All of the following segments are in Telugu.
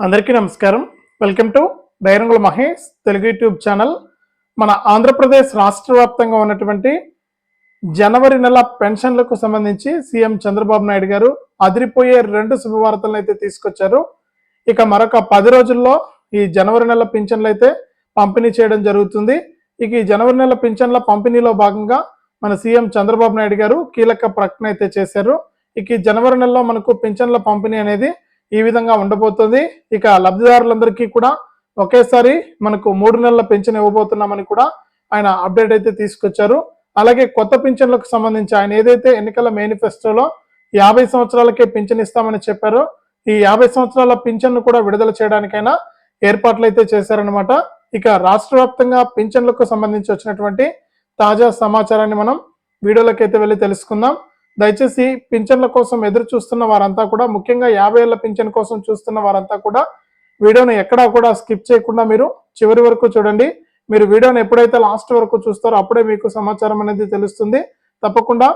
అందరికీ నమస్కారం. Welcome to Bairangula Mahesh Telugu YouTube channel. మన ఆంధ్రప్రదేశ్ రాష్ట్ర వ్యాప్తంగా ఉన్నటువంటి జనవరి నెల పెన్షన్లకు సంబంధించి సీఎం చంద్రబాబు నాయుడు గారు అదిరిపోయే రెండు శుభవార్తలను అయితే తీసుకొచ్చారు. ఇక మరొక పది రోజుల్లో ఈ జనవరి నెల పింఛన్లు అయితే పంపిణీ చేయడం జరుగుతుంది. ఇక ఈ జనవరి నెల పింఛన్ల పంపిణీలో భాగంగా మన సీఎం చంద్రబాబు నాయుడు గారు కీలక ప్రకటన అయితే చేశారు. ఇక ఈ జనవరి నెలలో మనకు పింఛన్ల పంపిణీ అనేది ఈ విధంగా ఉండబోతుంది. ఇక లబ్ధిదారులందరికీ కూడా ఒకేసారి మనకు మూడు నెలల పెన్షన్ ఇవ్వబోతున్నామని కూడా ఆయన అప్డేట్ అయితే తీసుకొచ్చారు. అలాగే కొత్త పింఛన్లకు సంబంధించి ఆయన ఏదైతే ఎన్నికల మేనిఫెస్టోలో యాభై సంవత్సరాలకే పింఛన్ ఇస్తామని చెప్పారో ఈ యాభై సంవత్సరాల పింఛన్ను కూడా విడుదల చేయడానికైనా ఏర్పాట్లు అయితే చేశారనమాట ఇక రాష్ట్ర వ్యాప్తంగా పింఛన్లకు సంబంధించి వచ్చినటువంటి తాజా సమాచారాన్ని మనం వీడియోలోకి అయితే వెళ్ళి తెలుసుకుందాం. దయచేసి పింఛన్ల కోసం ఎదురు చూస్తున్న వారంతా కూడా ముఖ్యంగా యాభై ఏళ్ళ పింఛన్ కోసం చూస్తున్న వారంతా కూడా వీడియోను ఎక్కడా కూడా స్కిప్ చేయకుండా మీరు చివరి వరకు చూడండి. మీరు వీడియోను ఎప్పుడైతే లాస్ట్ వరకు చూస్తారో అప్పుడే మీకు సమాచారం అనేది తెలుస్తుంది. తప్పకుండా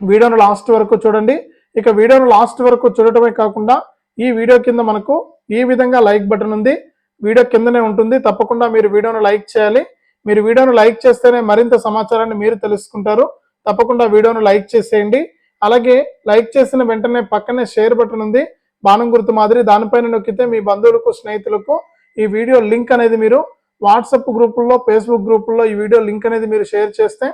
వీడియోను లాస్ట్ వరకు చూడండి. ఇక వీడియోను లాస్ట్ వరకు చూడటమే కాకుండా ఈ వీడియో కింద మనకు ఈ విధంగా లైక్ బటన్ ఉంది. వీడియో కిందనే ఉంటుంది. తప్పకుండా మీరు వీడియోను లైక్ చేయాలి. మీరు వీడియోను లైక్ చేస్తేనే మరింత సమాచారాన్ని మీరు తెలుసుకుంటారు. తప్పకుండా వీడియోను లైక్ చేసేయండి. అలాగే లైక్ చేసిన వెంటనే పక్కనే షేర్ బటన్ ఉంది. బాణం గుర్తు మాదిరి దానిపైన నొక్కితే మీ బంధువులకు స్నేహితులకు ఈ వీడియో లింక్ అనేది మీరు వాట్సాప్ గ్రూపుల్లో ఫేస్బుక్ గ్రూపుల్లో ఈ వీడియో లింక్ అనేది మీరు షేర్ చేస్తే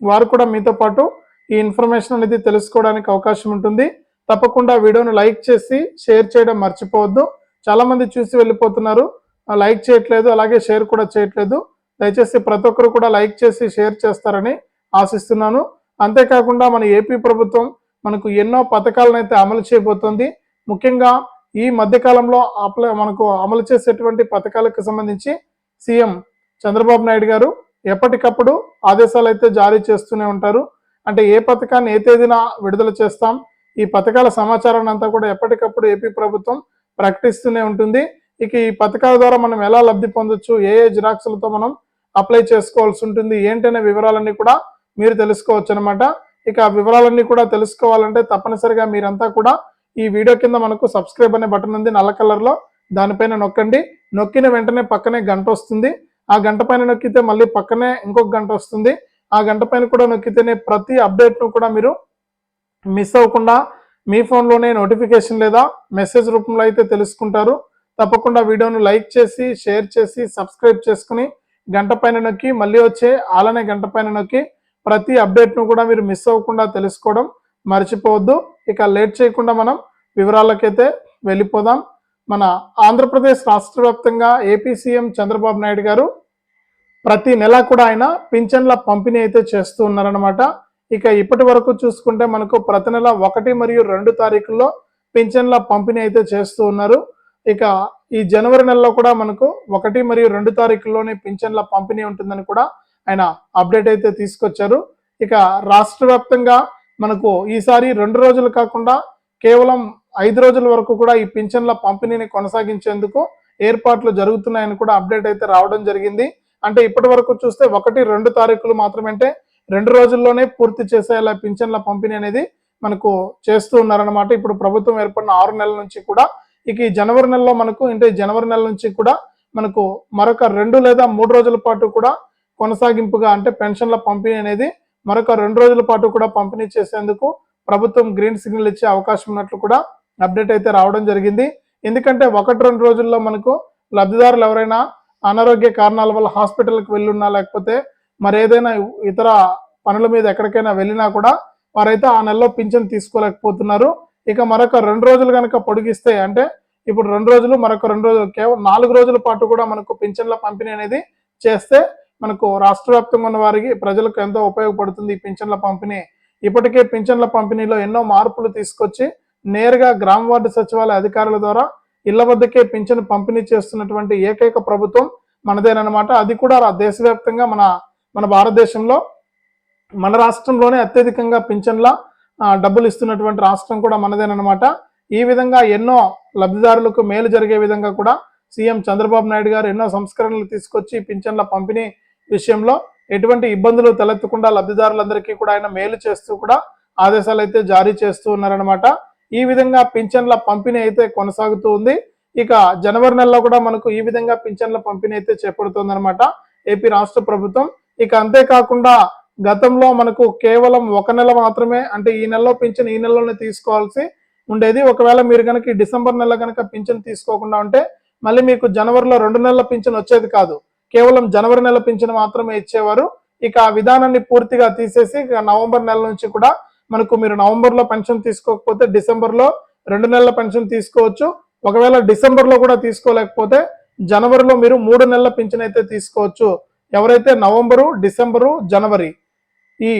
వారు కూడా మీతో పాటు ఈ ఇన్ఫర్మేషన్ అనేది తెలుసుకోవడానికి అవకాశం ఉంటుంది. తప్పకుండా వీడియోను లైక్ చేసి షేర్ చేయడం మర్చిపోవద్దు. చాలామంది చూసి వెళ్ళిపోతున్నారు. లైక్ చేయట్లేదు అలాగే షేర్ కూడా చేయట్లేదు. దయచేసి ప్రతి ఒక్కరు కూడా లైక్ చేసి షేర్ చేస్తారని ఆశిస్తున్నాను. అంతేకాకుండా మన ఏపీ ప్రభుత్వం మనకు ఎన్నో పథకాలను అయితే అమలు చేయబోతోంది. ముఖ్యంగా ఈ మధ్యకాలంలో అప్లై మనకు అమలు చేసేటువంటి పథకాలకు సంబంధించి సీఎం చంద్రబాబు నాయుడు గారు ఎప్పటికప్పుడు ఆదేశాలు అయితే జారీ చేస్తూనే ఉంటారు. అంటే ఏ పథకాన్ని ఏ తేదీన విడుదల చేస్తాం ఈ పథకాల సమాచారాన్ని అంతా కూడా ఎప్పటికప్పుడు ఏపీ ప్రభుత్వం ప్రకటిస్తూనే ఉంటుంది. ఇక ఈ పథకాల ద్వారా మనం ఎలా లబ్ధి పొందొచ్చు ఏ ఏ జిరాక్స్లతో మనం అప్లై చేసుకోవాల్సి ఉంటుంది ఏంటనే వివరాలన్నీ కూడా మీరు తెలుసుకోవచ్చు అనమాట ఇక ఆ వివరాలన్నీ కూడా తెలుసుకోవాలంటే తప్పనిసరిగా మీరంతా కూడా ఈ వీడియో కింద మనకు సబ్స్క్రైబ్ అనే బటన్ ఉంది నల్ల కలర్లో దానిపైన నొక్కండి. నొక్కిన వెంటనే పక్కనే గంట వస్తుంది. ఆ గంట పైన నొక్కితే మళ్ళీ పక్కనే ఇంకొక గంట వస్తుంది. ఆ గంట పైన కూడా నొక్కితేనే ప్రతి అప్డేట్ను కూడా మీరు మిస్ అవ్వకుండా మీ ఫోన్లోనే నోటిఫికేషన్ లేదా మెసేజ్ రూపంలో అయితే తెలుసుకుంటారు. తప్పకుండా వీడియోను లైక్ చేసి షేర్ చేసి సబ్స్క్రైబ్ చేసుకుని గంట పైన నొక్కి మళ్ళీ వచ్చే ఆలనే గంట పైన నొక్కి ప్రతి అప్డేట్ను కూడా మీరు మిస్ అవ్వకుండా తెలుసుకోవడం మర్చిపోవద్దు. ఇక లేట్ చేయకుండా మనం వివరాలకైతే వెళ్ళిపోదాం. మన ఆంధ్రప్రదేశ్ రాష్ట్ర వ్యాప్తంగా ఏపీ సీఎం చంద్రబాబు నాయుడు గారు ప్రతి నెల కూడా ఆయన పింఛన్ల పంపిణీ అయితే చేస్తూ ఉన్నారనమాట ఇక ఇప్పటి వరకు చూసుకుంటే మనకు ప్రతి నెల ఒకటి మరియు రెండు తారీఖుల్లో పింఛన్ల పంపిణీ అయితే చేస్తూ ఉన్నారు. ఇక ఈ జనవరి నెలలో కూడా మనకు ఒకటి మరియు రెండు తారీఖుల్లోనే పింఛన్ల పంపిణీ ఉంటుందని కూడా ఆయన అప్డేట్ అయితే తీసుకొచ్చారు. ఇక రాష్ట్ర వ్యాప్తంగా మనకు ఈసారి రెండు రోజులు కాకుండా కేవలం ఐదు రోజుల వరకు కూడా ఈ పింఛన్ల పంపిణీని కొనసాగించేందుకు ఏర్పాట్లు జరుగుతున్నాయని కూడా అప్డేట్ అయితే రావడం జరిగింది. అంటే ఇప్పటి వరకు చూస్తే ఒకటి రెండు తారీఖులు మాత్రమంటే అంటే రెండు రోజుల్లోనే పూర్తి చేసేలా పింఛన్ల పంపిణీ అనేది మనకు చేస్తూ ఉన్నారనమాట ఇప్పుడు ప్రభుత్వం ఏర్పడిన ఆరు నెలల నుంచి కూడా ఇక ఈ జనవరి నెలలో మనకు అంటే జనవరి నెల నుంచి కూడా మనకు మరొక రెండు లేదా మూడు రోజుల పాటు కూడా కొనసాగింపుగా అంటే పెన్షన్ల పంపిణీ అనేది మరొక రెండు రోజుల పాటు కూడా పంపిణీ చేసేందుకు ప్రభుత్వం గ్రీన్ సిగ్నల్ ఇచ్చే అవకాశం ఉన్నట్లు కూడా అప్డేట్ అయితే రావడం జరిగింది. ఎందుకంటే ఒకటి రెండు రోజుల్లో మనకు లబ్ధిదారులు ఎవరైనా అనారోగ్య కారణాల వల్ల హాస్పిటల్కి వెళ్ళున్నా లేకపోతే మరి ఏదైనా ఇతర పనుల మీద ఎక్కడికైనా వెళ్ళినా కూడా వారైతే ఆ నెలలో పింఛన్ తీసుకోలేకపోతున్నారు. ఇక మరొక రెండు రోజులు కనుక పొడిగిస్తే అంటే ఇప్పుడు రెండు రోజులు మరొక రెండు రోజులు కేవలం నాలుగు రోజుల పాటు కూడా మనకు పింఛన్ల పంపిణీ అనేది చేస్తే మనకు రాష్ట్ర వ్యాప్తంగా ఉన్న వారికి ప్రజలకు ఎంతో ఉపయోగపడుతుంది ఈ పింఛన్ల పంపిణీ. ఇప్పటికే పింఛన్ల పంపిణీలో ఎన్నో మార్పులు తీసుకొచ్చి నేరుగా గ్రామ వార్డు సచివాలయ అధికారుల ద్వారా ఇళ్ళ వద్దకే పింఛను పంపిణీ చేస్తున్నటువంటి ఏకైక ప్రభుత్వం మనదేనమాట అది కూడా రా- దేశవ్యాప్తంగా మన మన భారతదేశంలో మన రాష్ట్రంలోనే అత్యధికంగా పింఛన్ల డబ్బులు ఇస్తున్నటువంటి రాష్ట్రం కూడా మనదేనమాట ఈ విధంగా ఎన్నో లబ్ధిదారులకు మేలు జరిగే విధంగా కూడా సీఎం చంద్రబాబు నాయుడు గారు ఎన్నో సంస్కరణలు తీసుకొచ్చి పింఛన్ల పంపిణీ విషయంలో ఎటువంటి ఇబ్బందులు తలెత్తకుండా లబ్ధిదారులందరికీ కూడా ఆయన మేలు చేస్తూ కూడా ఆదేశాలు అయితే జారీ చేస్తూ ఉన్నారనమాట ఈ విధంగా పింఛన్ల పంపిణీ అయితే కొనసాగుతూ ఉంది. ఇక జనవరి నెలలో కూడా మనకు ఈ విధంగా పింఛన్ల పంపిణీ అయితే చేపడుతుందన్నమాట. ఏపీ రాష్ట్ర ప్రభుత్వం. ఇక అంతేకాకుండా గతంలో మనకు కేవలం ఒక నెల మాత్రమే అంటే ఈ నెలలో పింఛన్ ఈ నెలలోనే తీసుకోవాల్సి ఉండేది. ఒకవేళ మీరు కనుక డిసెంబర్ నెల కనుక పింఛన్ తీసుకోకుండా ఉంటే మళ్ళీ మీకు జనవరిలో రెండు నెలల పింఛన్ వచ్చేది కాదు. కేవలం జనవరి నెల పింఛను మాత్రమే ఇచ్చేవారు. ఇక ఆ విధానాన్ని పూర్తిగా తీసేసి ఇక నవంబర్ నెల నుంచి కూడా మనకు మీరు నవంబర్లో పెన్షన్ తీసుకోకపోతే డిసెంబర్లో రెండు నెలల పెన్షన్ తీసుకోవచ్చు. ఒకవేళ డిసెంబర్లో కూడా తీసుకోలేకపోతే జనవరిలో మీరు మూడు నెలల పింఛన్ అయితే తీసుకోవచ్చు. ఎవరైతే నవంబరు డిసెంబరు జనవరి ఈ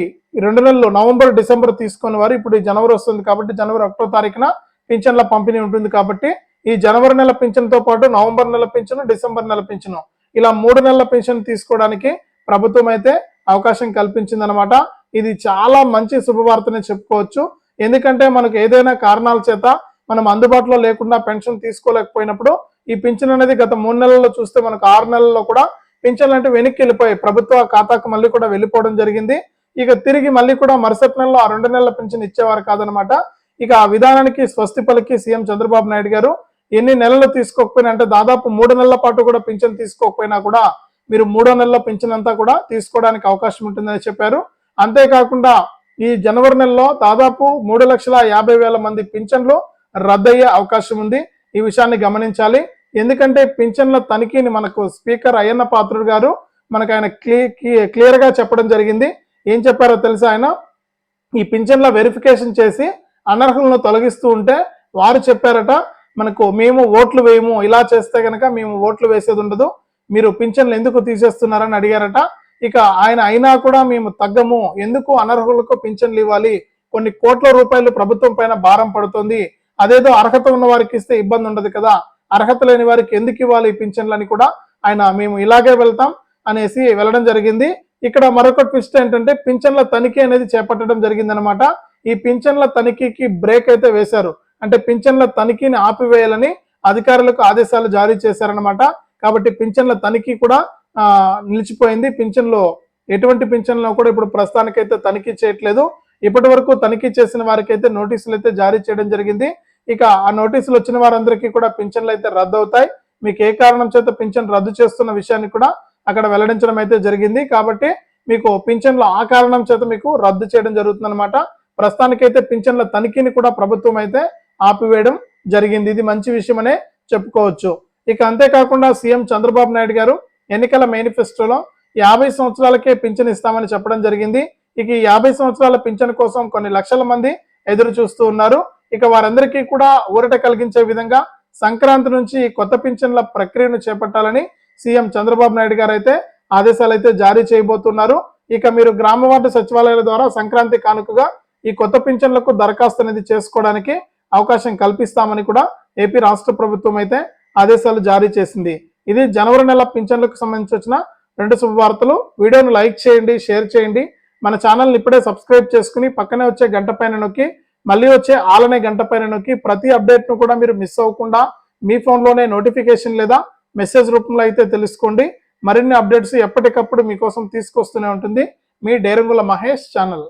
రెండు నెలలు నవంబర్ డిసెంబర్ తీసుకున్న వారు ఇప్పుడు ఈ జనవరి వస్తుంది కాబట్టి జనవరి ఒకటో తారీఖున పింఛన్ల పంపిణీ ఉంటుంది కాబట్టి ఈ జనవరి నెల పింఛన్తో పాటు నవంబర్ నెల పింఛను డిసెంబర్ నెల పింఛను ఇలా మూడు నెలల పెన్షన్ తీసుకోవడానికి ప్రభుత్వం అయితే అవకాశం కల్పించిందనమాట ఇది చాలా మంచి శుభవార్తనే చెప్పుకోవచ్చు. ఎందుకంటే మనకు ఏదైనా కారణాల చేత మనం అందుబాటులో లేకుండా పెన్షన్ తీసుకోలేకపోయినప్పుడు ఈ పింఛన్ అనేది గత మూడు నెలల్లో చూస్తే మనకు ఆరు నెలల్లో కూడా పింఛన్లు అంటే వెనక్కి వెళ్ళిపోయి ప్రభుత్వ ఖాతాకు మళ్ళీ కూడా వెళ్ళిపోవడం జరిగింది. ఇక తిరిగి మళ్ళీ కూడా మరుసటి నెలలో ఆ రెండు నెలల పింఛన్ ఇచ్చేవారు కాదనమాట ఇక ఆ విధానానికి స్వస్తి పలికి సీఎం చంద్రబాబు నాయుడు గారు. ఎన్ని నెలలు తీసుకోకపోయినా అంటే దాదాపు మూడు నెలల పాటు కూడా పింఛన్ తీసుకోకపోయినా కూడా మీరు మూడో నెలలో పింఛన్ అంతా కూడా తీసుకోవడానికి అవకాశం ఉంటుందని చెప్పారు. అంతేకాకుండా ఈ జనవరి నెలలో దాదాపు మూడు లక్షల యాభై వేల మంది పింఛన్లు రద్దయ్యే అవకాశం ఉంది. ఈ విషయాన్ని గమనించాలి. ఎందుకంటే పింఛన్ల తనిఖీని మనకు స్పీకర్ అయ్యన్న పాత్రుడు గారు మనకు ఆయన క్లియర్గా చెప్పడం జరిగింది. ఏం చెప్పారో తెలుసా ఆయన? ఈ పింఛన్ల వెరిఫికేషన్ చేసి అనర్హులను తొలగిస్తూ ఉంటే వారు చెప్పారట మనకు మేము ఓట్లు వేయము ఇలా చేస్తే కనుక మేము ఓట్లు వేసేది ఉండదు. మీరు పింఛన్లు ఎందుకు తీసేస్తున్నారని అడిగారట. ఇక ఆయన అయినా కూడా మేము తగ్గము. ఎందుకు అనర్హులకు పింఛన్లు ఇవ్వాలి? కొన్ని కోట్ల రూపాయలు ప్రభుత్వం పైన భారం పడుతుంది. అదేదో అర్హత ఉన్న వారికి ఇస్తే ఇబ్బంది ఉండదు కదా. అర్హత లేని వారికి ఎందుకు ఇవ్వాలి పింఛన్లు అని కూడా ఆయన మేము ఇలాగే వెళ్తాం అనేసి వెళ్ళడం జరిగింది. ఇక్కడ మరొక ట్విస్ట్ ఏంటంటే పింఛన్ల తనిఖీ అనేది చేపట్టడం జరిగిందనమాట ఈ పింఛన్ల తనిఖీకి బ్రేక్ అయితే వేశారు. అంటే పింఛన్ల తనిఖీని ఆపివేయాలని అధికారులకు ఆదేశాలు జారీ చేశారనమాట కాబట్టి పింఛన్ల తనిఖీ కూడా నిలిచిపోయింది. పింఛన్లో ఎటువంటి పింఛన్లో కూడా ఇప్పుడు ప్రస్తుతానికైతే తనిఖీ చేయట్లేదు. ఇప్పటి వరకు తనిఖీ చేసిన వారికి అయితే నోటీసులు అయితే జారీ చేయడం జరిగింది. ఇక ఆ నోటీసులు వచ్చిన వారందరికీ కూడా పింఛన్లు అయితే రద్దు అవుతాయి మీకు ఏ కారణం చేత పింఛన్ రద్దు చేస్తున్న విషయాన్ని కూడా అక్కడ వెల్లడించడం అయితే జరిగింది. కాబట్టి మీకు పింఛన్లు ఆ కారణం చేత మీకు రద్దు చేయడం జరుగుతుంది అనమాట ప్రస్తుతానికైతే పింఛన్ల తనిఖీని కూడా ప్రభుత్వం అయితే ఆపివేయడం జరిగింది. ఇది మంచి విషయమనే చెప్పుకోవచ్చు. ఇక అంతేకాకుండా సీఎం చంద్రబాబు నాయుడు గారు ఎన్నికల మేనిఫెస్టోలో యాభై సంవత్సరాలకే పింఛన్ ఇస్తామని చెప్పడం జరిగింది. ఇక ఈ యాభై సంవత్సరాల పింఛన్ కోసం కొన్ని లక్షల మంది ఎదురు చూస్తూ ఉన్నారు. ఇక వారందరికీ కూడా ఊరట కలిగించే విధంగా సంక్రాంతి నుంచి కొత్త పింఛన్ల ప్రక్రియను చేపట్టాలని సీఎం చంద్రబాబు నాయుడు గారు అయితే ఆదేశాలు అయితే జారీ చేయబోతున్నారు. ఇక మీరు గ్రామ వార్డు సచివాలయాల ద్వారా సంక్రాంతి కానుకగా ఈ కొత్త పింఛన్లకు దరఖాస్తు అనేది చేసుకోవడానికి అవకాశం కల్పిస్తామని కూడా ఏపీ రాష్ట్ర ప్రభుత్వం అయితే ఆదేశాలు జారీ చేసింది. ఇది జనవరి నెల పింఛన్లకు సంబంధించి వచ్చిన రెండు శుభవార్తలు. వీడియోను లైక్ చేయండి షేర్ చేయండి. మన ఛానల్ని ఇప్పుడే సబ్స్క్రైబ్ చేసుకుని పక్కనే వచ్చే గంట పైన నొక్కి మళ్ళీ వచ్చే ఆలనే గంట పైన నొక్కి ప్రతి అప్డేట్ను కూడా మీరు మిస్ అవ్వకుండా మీ ఫోన్లోనే నోటిఫికేషన్ లేదా మెసేజ్ రూపంలో అయితే తెలుసుకోండి. మరిన్ని అప్డేట్స్ ఎప్పటికప్పుడు మీకోసం తీసుకొస్తూనే ఉంటుంది. మీ డేరంగుల మహేష్ ఛానల్.